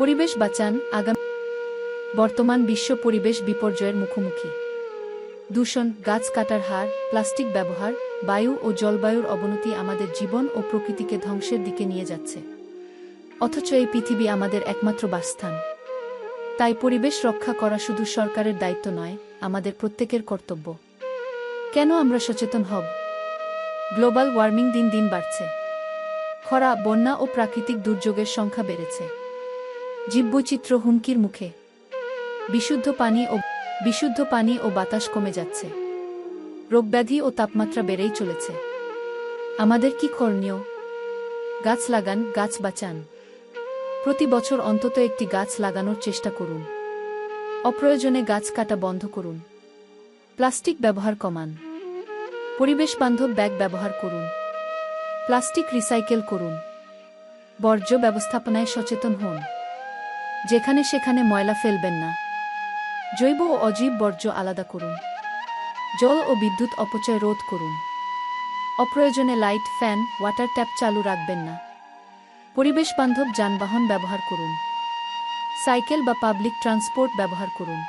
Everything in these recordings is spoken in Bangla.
পরিবেশ বাঁচান আগামী বর্তমান বিশ্ব পরিবেশ বিপর্যয়ের মুখোমুখি। দূষণ, গাছ কাটার হার, প্লাস্টিক ব্যবহার, বায়ু ও জলবায়ুর অবনতি আমাদের জীবন ও প্রকৃতিকে ধ্বংসের দিকে নিয়ে যাচ্ছে। অথচ এই পৃথিবী আমাদের একমাত্র বাসস্থান। তাই পরিবেশ রক্ষা করা শুধু সরকারের দায়িত্ব নয়, আমাদের প্রত্যেকের কর্তব্য। কেন আমরা সচেতন হব? গ্লোবাল ওয়ার্মিং দিন দিন বাড়ছে। খরা, বন্যা ও প্রাকৃতিক দুর্যোগের সংখ্যা বেড়েছে। জীববৈচিত্র্য হুমকির মুখে। বিশুদ্ধ পানি ও বিশুদ্ধ পানি ও বাতাস কমে যাচ্ছে। রোগব্যাধি ও তাপমাত্রা বেড়েই চলেছে। আমাদের কি করণীয়? গাছ লাগান, গাছ বাঁচান। প্রতি বছর অন্তত একটি গাছ লাগানোর চেষ্টা করুন। অপ্রয়োজনে গাছ কাটা বন্ধ করুন। প্লাস্টিক ব্যবহার কমান। পরিবেশ বান্ধব ব্যাগ ব্যবহার করুন। প্লাস্টিক রিসাইকেল করুন। বর্জ্য ব্যবস্থাপনায় সচেতন হন। যেখানে সেখানে ময়লা ফেলবেন না। জৈব ও অজীব বর্জ্য আলাদা করুন। জল ও বিদ্যুৎ অপচয় রোধ করুন। অপ্রয়োজনে লাইট, ফ্যান, ওয়াটার ট্যাপ চালু রাখবেন না। পরিবেশ বান্ধব যানবাহন ব্যবহার করুন। সাইকেল বা পাবলিক ট্রান্সপোর্ট ব্যবহার করুন।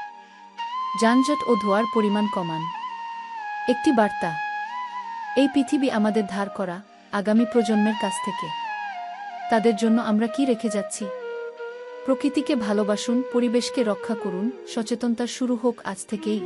যানজট ও ধোয়ার পরিমাণ কমান। একটি বার্তা। এই পৃথিবী আমাদের ধার করা আগামী প্রজন্মের কাছ থেকে। তাদের জন্য আমরা কি রেখে যাচ্ছি? প্রকৃতিকে ভালোবাসুন পরিবেশকে রক্ষা করুন সচেতনতা শুরু হোক আজ থেকেই।